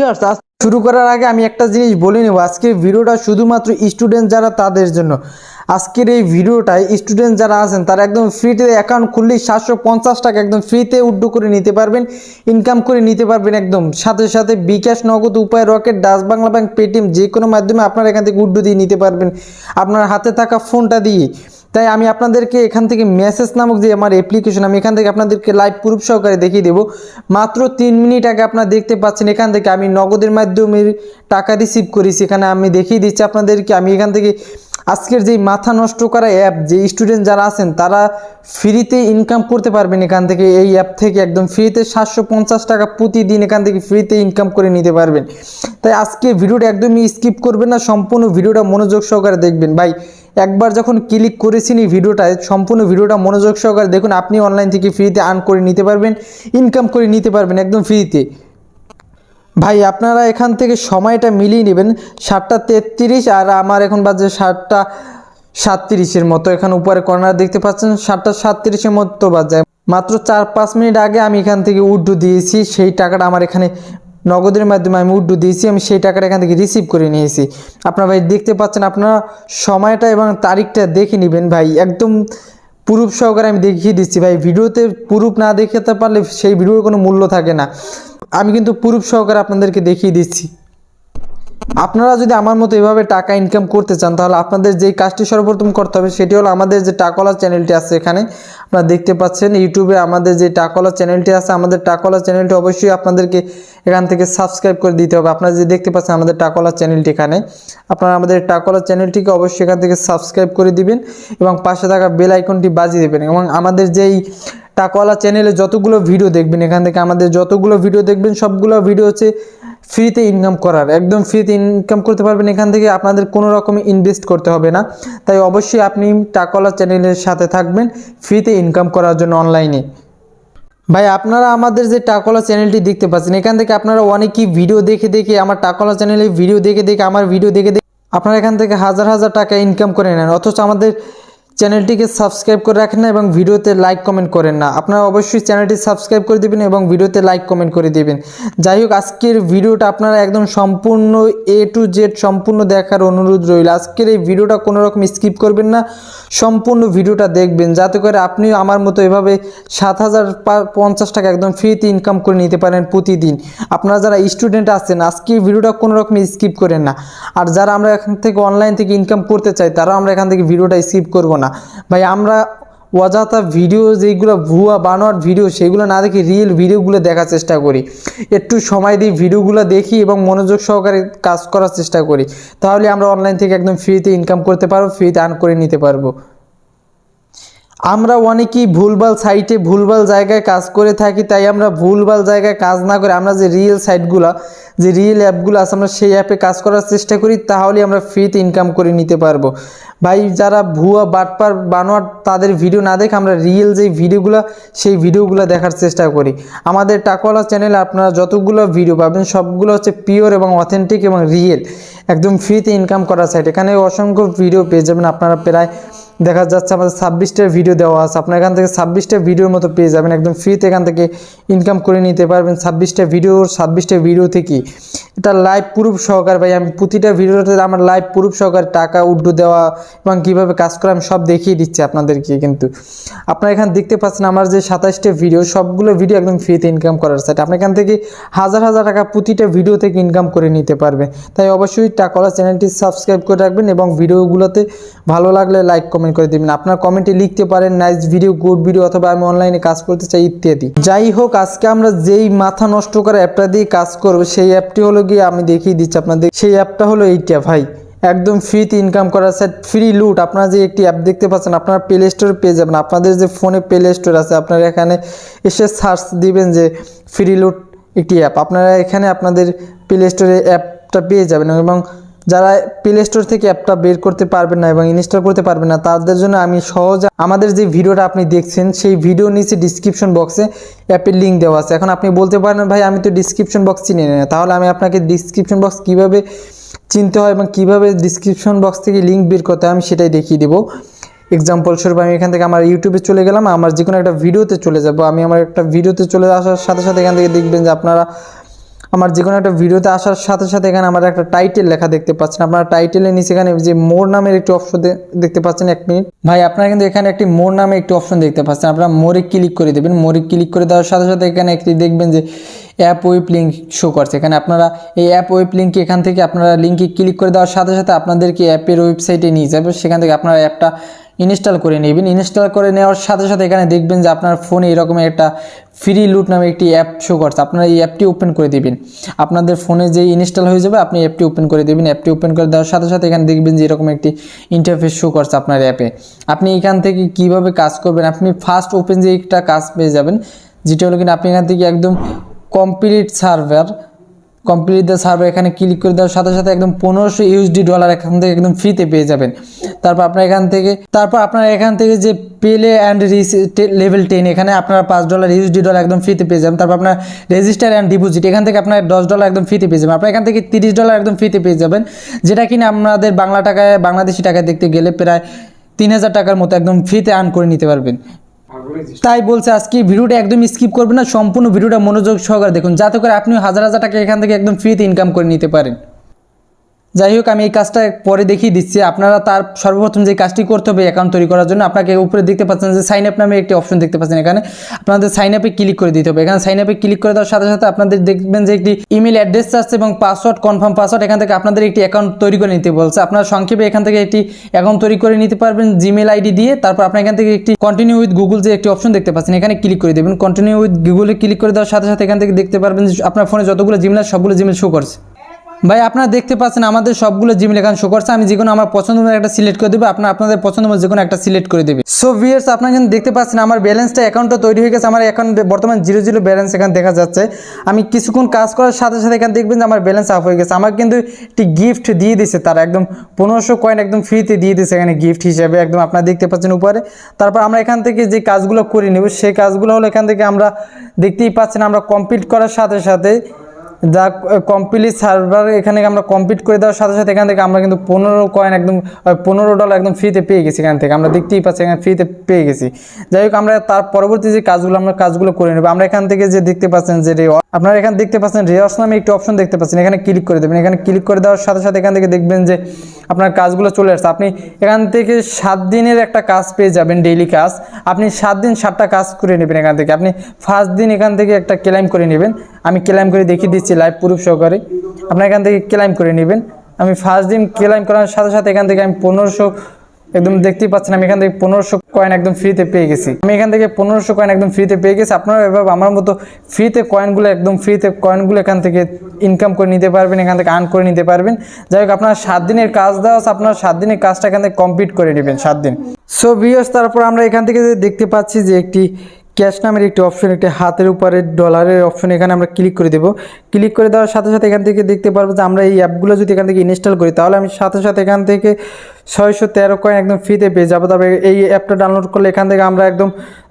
Viewers, আজ শুরু করার আগে আমি একটা জিনিস বলে নেব। আজকের ভিডিওটা শুধুমাত্র স্টুডেন্ট যারা তাদের জন্য। আজকের এই ভিডিওটায় স্টুডেন্ট যারা আছেন তারা একদম ফ্রিতে অ্যাকাউন্ট খুললেই সাতশো পঞ্চাশ টাকা একদম ফ্রিতে উড্ডু করে নিতে পারবেন ইনকাম করে নিতে পারবেন একদম। সাথে সাথে bKash Nagad Upay Rocket Dutch Bangla Bank Paytm যে কোনো মাধ্যমে আপনারা এখান থেকে উড্ডু দিয়ে নিতে পারবেন। আপনার হাতে থাকা ফোনটা দিয়ে। তাই আমি আপনাদেরকে এখান থেকে মেসেজ নামক যে আমার অ্যাপ্লিকেশন আমি এখান থেকে আপনাদেরকে লাইভ প্রুফ সহকারে দেখিয়ে দেবো। মাত্র তিন মিনিট আগে আপনারা দেখতে পাচ্ছেন, এখান থেকে আমি নগদের মাধ্যমে টাকা রিসিভ করেছি এখানে আমি দেখিয়ে দিচ্ছি আপনাদেরকে। আমি এখান থেকে আজকের যেই মাথা নষ্ট করা অ্যাপ যে স্টুডেন্ট যারা আছেন, তারা ফ্রিতে ইনকাম করতে পারবেন এখান থেকে। এই অ্যাপ থেকে একদম ফ্রিতে সাতশো পঞ্চাশ টাকা প্রতিদিন এখান থেকে ফ্রিতে ইনকাম করে নিতে পারবেন। তাই আজকে ভিডিওটা একদমই স্কিপ করবেন না, সম্পূর্ণ ভিডিওটা মনোযোগ সহকারে দেখবেন। ভাই একবার যখন ক্লিক করেছেন এই ভিডিওটায় সম্পূর্ণ ভিডিওটা মনোযোগ সহকারে দেখুন, আপনি অনলাইন থেকে ফ্রিতে আর্ন করে নিতে পারবেন ইনকাম করে নিতে পারবেন, একদম ফ্রিতে ভাই, আপনারা এখান থেকে সময়টা মিলিয়ে নেবেন, সাতটা তেত্রিশ আর আমার এখন বাজে সাতটা সাতত্রিশের মতো, এখানে উপরে কর্নার দেখতে পাচ্ছেন, সাতটা সাতত্রিশের মতো বাজে। মাত্র চার পাঁচ মিনিট আগে আমি এখান থেকে উড্ডু দিয়েছি, সেই টাকাটা আমার এখানে নগদের মাধ্যমে আমি উড্ডু দিয়েছি, আমি সেই টাকাটা এখান থেকে রিসিভ করে নিয়েছি। আপনারা ভাই দেখতে পাচ্ছেন, আপনারা সময়টা এবং তারিখটা দেখে নেবেন ভাই। একদম প্রুফ সহকারে আমি দেখিয়ে দিচ্ছি ভাই। ভিডিওতে প্রুফ না দেখাতে পারলে সেই ভিডিওর কোনো মূল্য থাকে না। আমি কিন্তু প্রুফ সহকারে আপনাদেরকে দেখিয়ে দিচ্ছি। আপনারা যদি আমার মতো এভাবে টাকা ইনকাম করতে চান, তাহলে আপনাদের যেই কাজটি সর্বপ্রথম করতে হবে, সেটি হলো আমাদের যে টাকলা চ্যানেলটি আছে এখানে, আপনারা দেখতে পাচ্ছেন ইউটিউবে আমাদের যে টাকলা চ্যানেলটি আছে, আমাদের টাকলা চ্যানেলটি অবশ্যই আপনাদেরকে এখান থেকে সাবস্ক্রাইব করে দিতে হবে। আপনারা যে দেখতে পাচ্ছেন আমাদের টাকলা চ্যানেলটি এখানে, আপনারা আমাদের টাকলা চ্যানেলটিকে অবশ্যই এখান থেকে সাবস্ক্রাইব করে দিবেন এবং পাশে থাকা বেল আইকনটি বাজিয়ে দেবেন এবং আমাদের যেই টাকওয়ালা চ্যানেলে যতগুলো ভিডিও দেখবেন, এখান থেকে আমাদের যতগুলো ভিডিও দেখবেন, সবগুলো ভিডিও হচ্ছে ফ্রিতে ইনকাম করার। একদম ফ্রিতে ইনকাম করতে পারবেন, এখান থেকে আপনাদের কোনো রকমে ইনভেস্ট করতে হবে না। তাই অবশ্যই আপনি টাকওয়ালা চ্যানেলের সাথে থাকবেন ফ্রিতে ইনকাম করার জন্য অনলাইনে ভাই, আপনারা আমাদের যে টাকলা চ্যানেলটি দেখতে পাচ্ছেন, এখান থেকে আপনারা অনেকই ভিডিও দেখে দেখে, আমার টাকলা চ্যানেলে ভিডিও দেখে দেখে, আমার ভিডিও দেখে দেখে, আপনারা এখান থেকে হাজার হাজার টাকা ইনকাম করে নেন। অথচ আমাদের চ্যানেলটিকে সাবস্ক্রাইব করে রাখেন না এবং ভিডিওতে লাইক কমেন্ট করেন না। আপনারা অবশ্যই চ্যানেলটি সাবস্ক্রাইব করে দিবেন এবং ভিডিওতে লাইক কমেন্ট করে দিবেন। যাই হোক, আজকের ভিডিওটা আপনারা একদম সম্পূর্ণ এ টু জেড সম্পূর্ণ দেখার অনুরোধ রইল। আজকের এই ভিডিওটা কোনো রকম স্কিপ করবেন না। সম্পূর্ণ ভিডিওটা দেখবেন। যাতে করে আপনি আমার মতো এভাবে সাত হাজার পঞ্চাশ টাকা একদম ফ্রিতে ইনকাম করে নিতে পারেন প্রতিদিন। আপনারা যারা স্টুডেন্ট আছেন, আজকে ভিডিওটা কোনো রকম স্কিপ করেন না। আর যারা আমরা এখান থেকে অনলাইন থেকে ইনকাম করতে চাই, তারাও আমরা এখান থেকে ভিডিওটা স্কিপ করব না। ভাই, আমরা অযথা ভিডিও যেগুলো ভুয়া বানোয়ার ভিডিও সেগুলো না দেখে রিয়েল ভিডিওগুলো দেখার চেষ্টা করি। একটু সময় দিয়ে ভিডিওগুলো দেখি এবং মনোযোগ সহকারে কাজ করার চেষ্টা করি। তাহলে আমরা অনলাইন থেকে একদম ফ্রিতে ইনকাম করতে পারব ফ্রিতে আর্ন করে নিতে পারব। আমরা অনেকেই ভুলভাল সাইটে ভুলভাল জায়গায় কাজ করে থাকি, তাই আমরা ভুলভাল জায়গায় কাজ না করে আমরা যে রিয়েল সাইটগুলো যে রিয়েল অ্যাপগুলো আছে, আমরা সেই অ্যাপে কাজ করার চেষ্টা করি, তাহলে আমরা ফ্রিতে ইনকাম করে নিতে পারব। ভাই, যারা ভুয়া বাটপার বানোয়ার, তাদের ভিডিও না দেখে আমরা রিয়েল যে ভিডিওগুলো সেই ভিডিওগুলো দেখার চেষ্টা করি। আমাদের টাকওয়ালা চ্যানেলে আপনারা যতগুলো ভিডিও পাবেন, সবগুলো হচ্ছে পিওর এবং অথেন্টিক এবং রিয়েল একদম ফ্রিতে ইনকাম করার সাইট এখানে অসংখ্য ভিডিও পেয়ে যাবেন, আপনারা প্রায় দেখা যাচ্ছে আমাদের ছাব্বিশটা ভিডিও দেওয়া আছে। আপনার এখান থেকে ছাব্বিশটা ভিডিওর মতো পেয়ে যাবেন। একদম ফ্রিতে এখান থেকে ইনকাম করে নিতে পারবেন ছাব্বিশটা ভিডিওর ছাব্বিশটা ভিডিও থেকে। এটা লাইভ প্রুফ সহকার ভাই, আমি প্রতিটা ভিডিওতে আমার লাইভ প্রুফ সহকারে টাকা, উড্ডু দেওয়া এবং কীভাবে কাজ করা আমি সব দেখিয়ে দিচ্ছি আপনাদেরকে কিন্তু। আপনারা এখানে দেখতে পাচ্ছেন আমার যে সাতাশটা ভিডিও সবগুলো ভিডিও একদম ফ্রিতে ইনকাম করার সাইট আপনি এখান থেকে হাজার হাজার টাকা প্রতিটা ভিডিও থেকে ইনকাম করে নিতে পারবেন। তাই অবশ্যই টাকলা চ্যানেলটি সাবস্ক্রাইব করে রাখবেন এবং ভিডিওগুলোতে ভালো লাগলে লাইক কমেন্ট করে দেবেন। আপনার কমেন্টে লিখতে পারেন নাইস ভিডিও গুড ভিডিও অথবা আমি অনলাইনে কাজ করতে চাই ইত্যাদি। যাই হোক, আজকে আমরা যেই মাথা নষ্ট করা অ্যাপটা দিয়ে কাজ করব, সেই অ্যাপটি হলো গিয়ে আমি দেখিয়ে দিচ্ছি আপনাদের। সেই অ্যাপটা হলো এইটা ভাই। একদম ফ্রিতে ইনকাম করার সেট ফ্রি লুট আপনারা যে একটি অ্যাপ দেখতে পাচ্ছেন, আপনারা প্লে স্টোরে পেয়ে যাবেন। আপনাদের যে ফোনে প্লে স্টোর আছে, আপনারা এখানে এসে সার্চ দিবেন যে ফ্রি লুট একটি অ্যাপ আপনারা এখানে আপনাদের প্লে স্টোরে অ্যাপটা পেয়ে যাবেন এবং যারা প্লে স্টোর থেকে অ্যাপটা বের করতে পারবেন না এবং ইনস্টল করতে পারবেন না, তাদের জন্য আমি সহজে আমাদের যে ভিডিওটা আপনি দেখছেন, সেই ভিডিও নিচে ডিসক্রিপশন বক্সে অ্যাপের লিঙ্ক দেওয়া আছে। এখন আপনি বলতে পারেন, ভাই, আমি তো ডিসক্রিপশন বক্স চিনি না। তাহলে আমি আপনাকে ডিসক্রিপশন বক্স কীভাবে চিনতে হয় এবং কীভাবে ডিসক্রিপশন বক্স থেকে লিঙ্ক বের করতে হয় আমি সেটাই দেখিয়ে দেবো। এক্সাম্পল স্বরূপ আমি এখান থেকে আমার ইউটিউবে চলে গেলাম, আমার যে কোনো একটা ভিডিওতে চলে যাব। আমি আমার একটা ভিডিওতে চলে আসার সাথে সাথে এখান থেকে দেখবেন যে আপনারা আমার যে কোনো একটা ভিডিওতে আসার সাথে সাথে এখানে আমার একটা টাইটেল লেখা দেখতে পাচ্ছেন। আপনারা টাইটেলের নিচে এখানে যে মোর নামের একটি অপশন দেখতে পাচ্ছেন এক মিনিট ভাই, আপনারা কিন্তু এখানে একটি মোর নামে একটি অপশন দেখতে পাচ্ছেন। আপনারা মোরে ক্লিক করে দেবেন। মোরে ক্লিক করে দেওয়ার সাথে সাথে এখানে একটি দেখবেন যে অ্যাপ ওয়েব লিঙ্ক শো করছে। এখানে আপনারা এই অ্যাপ ওয়েব লিঙ্ক এখান থেকে আপনারা লিঙ্কে ক্লিক করে দেওয়ার সাথে সাথে আপনাদেরকে অ্যাপের ওয়েবসাইটে নিয়ে যাবে। সেখান থেকে আপনারা অ্যাপটা ইনস্টল করে নেবেন। ইনস্টল করে নেওয়ার সাথে সাথে এখানে দেখবেন যে আপনার ফোনে এরকম একটা ফ্রি লুট নামে একটি অ্যাপ শো করছে। আপনারা এই অ্যাপটি ওপেন করে দিবেন। আপনাদের ফোনে যে ইনস্টল হয়ে যাবে, আপনি অ্যাপটি ওপেন করে দেবেন। অ্যাপটি ওপেন করে দেওয়ার সাথে সাথে এখানে দেখবেন যে এরকম একটি ইন্টারফেস শো করছে আপনার অ্যাপে আপনি এখান থেকে কীভাবে কাজ করবেন? আপনি ফার্স্ট ওপেন যে একটা কাজ পেয়ে যাবেন, যেটা হলো কিনা, আপনি এখান থেকে একদম complete server complete the server এখানে ক্লিক করে দেওয়ার সাথে সাথে একদম পনেরোশো ইউএসডি ডলার এখান থেকে একদম ফ্রিতে পেয়ে যাবেন। তারপর আপনার এখান থেকে তারপর আপনার এখান থেকে যে পেলে অ্যান্ড লেভেল টেন এখানে আপনার পাঁচ ডলার ইউএসডি ডলার একদম ফ্রিতে পেয়ে যাবেন। তারপর আপনার রেজিস্টার অ্যান্ড ডিপোজিট এখান থেকে আপনার দশ ডলার একদম ফ্রিতে পেয়ে যাবেন। আপনার এখান থেকে তিরিশ ডলার একদম ফ্রিতে পেয়ে যাবেন। যেটা কিনা আপনাদের বাংলা টাকায় বাংলাদেশি টাকায় দেখতে গেলে প্রায় তিন হাজার টাকার মতো একদম ফ্রিতে আর্ন করে নিতে পারবেন। তাই বলছে আজকে ভিডিওটা একদম স্কিপ করবেন না, সম্পূর্ণ ভিডিওটা মনোযোগ সহকারে দেখুন, যাতে করে আপনি হাজার হাজার টাকা এখান থেকে একদম ফ্রিতে ইনকাম করে নিতে পারেন। যাই হোক আমি এই কাজটা পরে দেখিয়ে দিচ্ছি। আপনারা তার সর্বপ্রথম যে কাজটি করতে হবে অ্যাকাউন্ট তৈরি করার জন্য, আপনাকে উপরে দেখতে পাচ্ছেন যে সাইন আপ নামে একটি অপশন দেখতে পাচ্ছেন এখানে। আপনাদের সাইন আপে ক্লিক করে দিতে হবে। এখানে সাইন আপে ক্লিক করে দেওয়ার সাথে সাথে আপনাদের দেখবেন যে একটি ইমেল অ্যাড্রেস আসছে এবং পাসওয়ার্ড কনফার্ম পাসওয়ার্ড এখান থেকে আপনাদের একটি অ্যাকাউন্ট তৈরি করে নিতে বলছে। আপনারা সংক্ষেপে এখান থেকে একটি অ্যাকাউন্ট তৈরি করে নিতে পারবেন জিমেল আইডি দিয়ে। তারপর আপনার এখান থেকে একটি কন্টিনিউ উইথ গুগল যে একটি অপশন দেখতে পাচ্ছেন, এখানে ক্লিক করে দেবেন। কন্টিনিউ উইথ গুগলে ক্লিক করে দেওয়ার সাথে সাথে এখান থেকে দেখতে পারবেন যে আপনার ফোনে যতগুলো জিমেল সবগুলো জিমেল শো করছে। ভাই, আপনারা দেখতে পাচ্ছেন আমাদের সবগুলো জিমেল এখানে শো করছে। আমি যে কোনো আমার পছন্দ মতো একটা সিলেক্ট করে দেবো, আপনার আপনাদের পছন্দ মতো যে কোনো একটা সিলেক্ট করে দেবে। সো ভিয়ার্স আপনারা কিন্তু দেখতে পাচ্ছেন আমার ব্যালেন্সটা অ্যাকাউন্টটা তৈরি হয়ে গেছে। আমার অ্যাকাউন্ট বর্তমান জিরো জিরো ব্যালেন্স এখানে দেখা যাচ্ছে। আমি কিছুক্ষণ কাজ করার সাথে সাথে এখানে দেখবেন যে আমার ব্যালেন্স আপ হয়ে গেছে। আমার কিন্তু একটি গিফট দিয়ে দিছে তারা। একদম পনেরোশো কয়েন একদম ফ্রিতে দিয়ে দিছে এখানে গিফট হিসেবে। একদম আপনারা দেখতে পাচ্ছেন উপরে। তারপর আমরা এখান থেকে যে কাজগুলো করে নেব, সেই কাজগুলো হলো এখান থেকে আমরা দেখতেই পাচ্ছেন আমরা কমপ্লিট করার সাথে সাথে যা কমপ্লিট সার্ভার এখানে আমরা কমপ্লিট করে দেওয়ার সাথে সাথে এখান থেকে আমরা কিন্তু পনেরো কয়েন একদম পনেরো ডলার একদম ফ্রিতে পেয়ে গেছি এখান থেকে। আমরা দেখতেই পাচ্ছি এখানে ফ্রিতে পেয়ে গেছি। যাই হোক, আমরা তার পরবর্তী যে কাজগুলো, আমরা কাজগুলো করে নেব। আমরা এখান থেকে যে দেখতে পাচ্ছেন যে রে আপনারা এখানে দেখতে পাচ্ছেন রেওয়ার্স নামে একটি অপশন দেখতে পাচ্ছেন। এখানে ক্লিক করে দেবেন। এখানে ক্লিক করে দেওয়ার সাথে সাথে এখান থেকে দেখবেন যে আপনার কাজগুলো চলে আসছে। আপনি এখান থেকে সাত দিনের একটা কাজ পেয়ে যাবেন ডেইলি কাজ। আপনি সাত দিন সাতটা কাজ করে নেবেন এখান থেকে। আপনি ফার্স্ট দিন এখান থেকে একটা ক্লেম করে নেবেন। আমি ক্লেম করে দেখিয়ে দিচ্ছি। লাইভ প্রুফ সহকারে। আপনার এখান থেকে ক্লেম করে নেবেন। আমি ফার্স্ট দিন ক্লেম করার সাথে সাথে এখান থেকে আমি পনেরোশো একদম দেখতেই পাচ্ছেন, আমি এখান থেকে পনেরোশো কয়েন একদম ফ্রিতে পেয়ে গেছি। আমি এখান থেকে পনেরোশো কয়েন একদম ফ্রিতে পেয়ে গেছি। আপনারা এভাবে আমার মতো ফ্রিতে কয়েনগুলো একদম ফ্রিতে কয়েনগুলো এখান থেকে ইনকাম করে নিতে পারবেন, এখান থেকে আর্ন করে নিতে পারবেন। যাই হোক, আপনার সাত দিনের কাজ দেওয়া আপনার সাত দিনের কাজটা এখান থেকে কমপ্লিট করে নেবেন, সাত দিন। সো বিয়স তারপর আমরা এখান থেকে দেখতে পাচ্ছি যে একটি ক্যাশ নামের একটি অপশন, একটি হাতের উপরে ডলারের অপশন, এখানে আমরা ক্লিক করে দেবো। ক্লিক করে দেওয়ার সাথে সাথে এখান থেকে দেখতে পারব যে আমরা এই অ্যাপগুলো যদি এখান থেকে ইনস্টল করি, তাহলে আমি সাথে সাথে এখান থেকে ছয়শো তেরো কয়েন একদম ফ্রিতে পেয়ে যাব। তারপরে এই অ্যাপটা ডাউনলোড করলে এখান থেকে আমরা একদম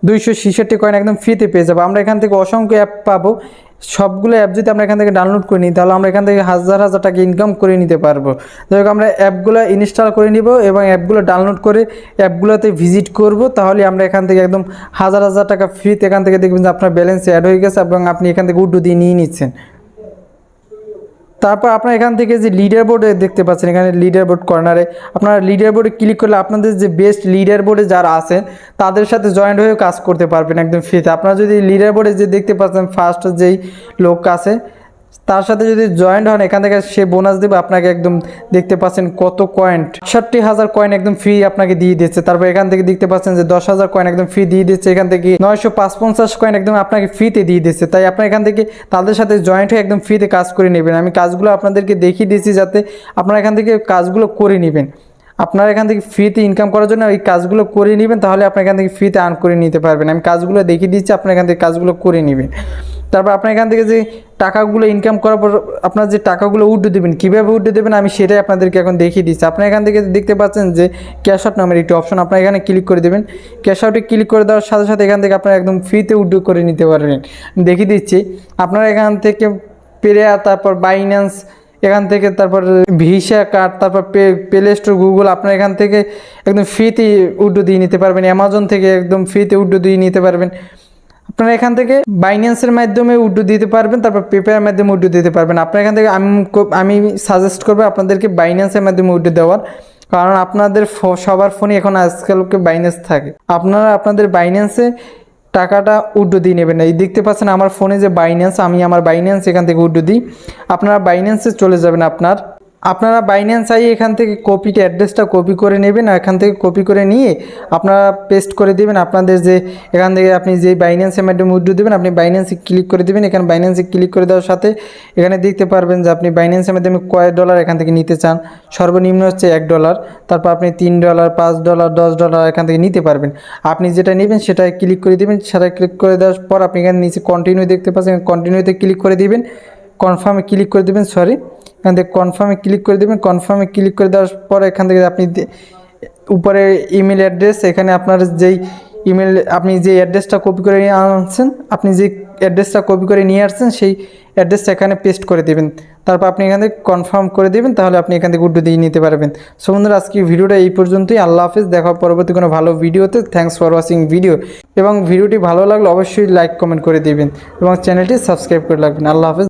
দুইশো ছিষট্টি কয়েন একদম ফ্রিতে পেয়ে যাব। আমরা এখান থেকে অসংখ্য অ্যাপ পাবো। সবগুলো অ্যাপ যদি আমরা এখান থেকে ডাউনলোড করে নিই, তাহলে আমরা এখান থেকে হাজার হাজার টাকা ইনকাম করে নিতে পারব। যাই আমরা অ্যাপগুলো ইনস্টল করে নিব এবং অ্যাপগুলো ডাউনলোড করে অ্যাপগুলোতে ভিজিট করব। তাহলে আমরা এখান থেকে একদম হাজার হাজার টাকা ফ্রিতে এখান থেকে দেখবেন যে আপনার ব্যালেন্স অ্যাড হয়ে গেছে এবং আপনি এখান থেকে উড্ডু দিয়ে নিয়ে নিচ্ছেন। তারপর আপনার এখান থেকে যে লিডার বোর্ডে দেখতে পাচ্ছেন, এখানে লিডার বোর্ড কর্নারে আপনারা লিডার বোর্ডে ক্লিক করলে আপনাদের যে বেস্ট লিডার বোর্ডে যারা আছেন, তাদের সাথে জয়েন্ট হয়েও কাজ করতে পারবেন একদম ফ্রিতে আপনারা যদি লিডার বোর্ডে যে দেখতে পাচ্ছেন ফার্স্ট যেই লোক আছে তার সাথে যদি জয়েন্ট হন, এখান থেকে সে বোনাস দেবে, আপনাকে একদম দেখতে পাচ্ছেন কত কয়েন ষাটটি হাজার কয়েন একদম ফ্রি আপনাকে দিয়ে দিচ্ছে। তারপর এখান থেকে দেখতে পাচ্ছেন যে দশ হাজার কয়েন একদম ফ্রি দিয়ে দিচ্ছে। এখান থেকে নয়শো পাঁচ পঞ্চাশ কয়েন একদম আপনাকে ফ্রিতে দিয়ে দিচ্ছে। তাই আপনার এখান থেকে তাদের সাথে জয়েন্ট হয়ে একদম ফ্রিতে কাজ করে নেবেন। আমি কাজগুলো আপনাদেরকে দেখিয়ে দিয়েছি যাতে আপনারা এখান থেকে কাজগুলো করে নেবেন। আপনারা এখান থেকে ফ্রিতে ইনকাম করার জন্য ওই কাজগুলো করে নেবেন, তাহলে আপনি এখান থেকে ফ্রিতে আর্ন করে নিতে পারবেন। আমি কাজগুলো দেখিয়ে দিচ্ছি আপনার এখান থেকে কাজগুলো করে নেবেন। তারপর আপনার এখান থেকে যে টাকাগুলো ইনকাম করার পর আপনার যে টাকাগুলো উঠে দেবেন, কীভাবে উঠে দেবেন আমি সেটাই আপনাদেরকে এখন দেখিয়ে দিচ্ছি। আপনার এখান থেকে দেখতে পাচ্ছেন যে ক্যাশ আউট নামের একটি অপশন আপনার এখানে ক্লিক করে দেবেন। ক্যাশ আউটে ক্লিক করে দেওয়ার সাথে সাথে এখান থেকে আপনারা একদম ফ্রিতে উড্ডো করে নিতে পারবেন। দেখিয়ে দিচ্ছি, আপনারা এখান থেকে পেরেয়া তারপর বাইন্যান্স এখান থেকে তারপর ভিসা কার্ড তারপর পে প্লে স্টোর গুগল আপনার এখান থেকে একদম ফ্রিতে উড্ডো দিয়ে নিতে পারবেন। অ্যামাজন থেকে একদম ফ্রিতে উড্ডো দিয়ে নিতে পারবেন। আপনারা এখান থেকে বাইন্যান্সের মাধ্যমে উড্ডু দিতে পারবেন, তারপর পেপারের মাধ্যমে উড্ডু দিতে পারবেন। আপনারা এখান থেকে আমি আমি সাজেস্ট করব আপনাদেরকে বাইন্যান্সের মাধ্যমে উড্ডু দেওয়ার, কারণ আপনাদের সবার ফোনে এখন আজকালকে বাইন্যান্স থাকে। আপনারা আপনাদের বাইন্যান্সে টাকাটা উড্ডু দিয়ে নেবেন এই দেখতে পাচ্ছেন আমার ফোনে যে বাইন্যান্স আমি আমার বাইন্যান্স এখান থেকে উড্ডু দিই। আপনারা বাইন্যান্সে চলে যাবেন আপনার আপনারা বাইন্যান্স আই এখান থেকে কপিটা অ্যাড্রেসটা কপি করে নেবেন আর এখান থেকে কপি করে নিয়ে আপনারা পেস্ট করে দেবেন আপনাদের যে এখান থেকে আপনি যে বাইন্যান্সের মাধ্যমে উইথড্র দেবেন, আপনি বাইন্যান্সে ক্লিক করে দিবেন। এখানে বাইন্যান্সে ক্লিক করে দেওয়ার সাথে এখানে দেখতে পারবেন যে আপনি বাইন্যান্সের মাধ্যমে কয় ডলার এখান থেকে নিতে চান। সর্বনিম্ন হচ্ছে এক ডলার তারপর আপনি তিন ডলার পাঁচ ডলার দশ ডলার এখান থেকে নিতে পারবেন। আপনি যেটা নেবেন সেটাই ক্লিক করে দিবেন। সেটা ক্লিক করে দেওয়ার পর আপনি এখানে নিচে কন্টিনিউ দেখতে পাচ্ছেন। কন্টিনিউতে ক্লিক করে দেবেন। কনফার্মে ক্লিক করে দেবেন সরি এখান থেকে কনফার্মে ক্লিক করে দেবেন। কনফার্মে ক্লিক করে দেওয়ার পর এখান থেকে আপনি উপরে ইমেল অ্যাড্রেস এখানে আপনার যেই ইমেল আপনি যে অ্যাড্রেসটা কপি করে নিয়ে আনছেন, আপনি যে অ্যাড্রেসটা কপি করে নিয়ে আসছেন, সেই অ্যাড্রেসটা এখানে পেস্ট করে দেবেন। তারপর আপনি এখান থেকে কনফার্ম করে দেবেন, তাহলে আপনি এখান থেকে উড্ডু দিয়ে নিতে পারবেন। সো বন্ধুরা, আজকে ভিডিওটা এই পর্যন্তই। আল্লাহ হাফিজ। দেখা পরবর্তী কোনো ভালো ভিডিওতে। থ্যাংকস ফর ওয়াচিং ভিডিও এবং ভিডিওটি ভালো লাগলে অবশ্যই লাইক কমেন্ট করে দিবেন। এবং চ্যানেলটি সাবস্ক্রাইব করে রাখবেন। আল্লাহ হাফিজ।